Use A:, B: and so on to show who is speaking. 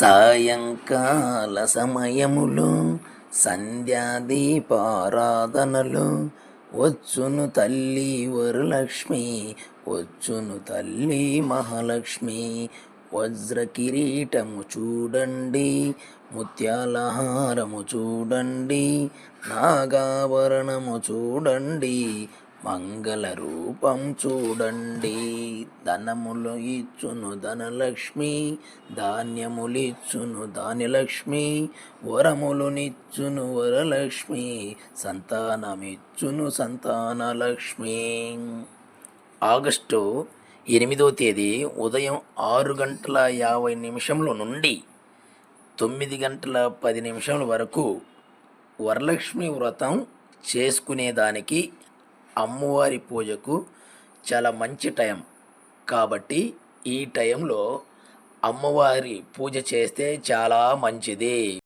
A: సాయంకాల సమయములో సంధ్యాదీపారాధనలు. వచ్చును తల్లి వరలక్ష్మి వచ్చును తల్లి మహాలక్ష్మి. వజ్ర కిరీటము చూడండి ముత్యాల హారము చూడండి నాగాభరణము చూడండి మంగళ రూపం చూడండి. ధనములు ఇచ్చును ధనలక్ష్మి ధాన్యములిచ్చును ధాన్యలక్ష్మి వరములునిచ్చును వరలక్ష్మి సంతానమిచ్చును సంతానలక్ష్మి. ఆగస్టు ఎనిమిదో తేదీ ఉదయం ఆరు గంటల యాభై నిమిషముల నుండి తొమ్మిది గంటల పది నిమిషముల వరకు వరలక్ష్మి వ్రతం చేసుకునేదానికి అమ్మవారి పూజకు చాలా మంచి టైం. కాబట్టి ఈ టైంలో అమ్మవారి పూజ చేస్తే చాలా మంచిది.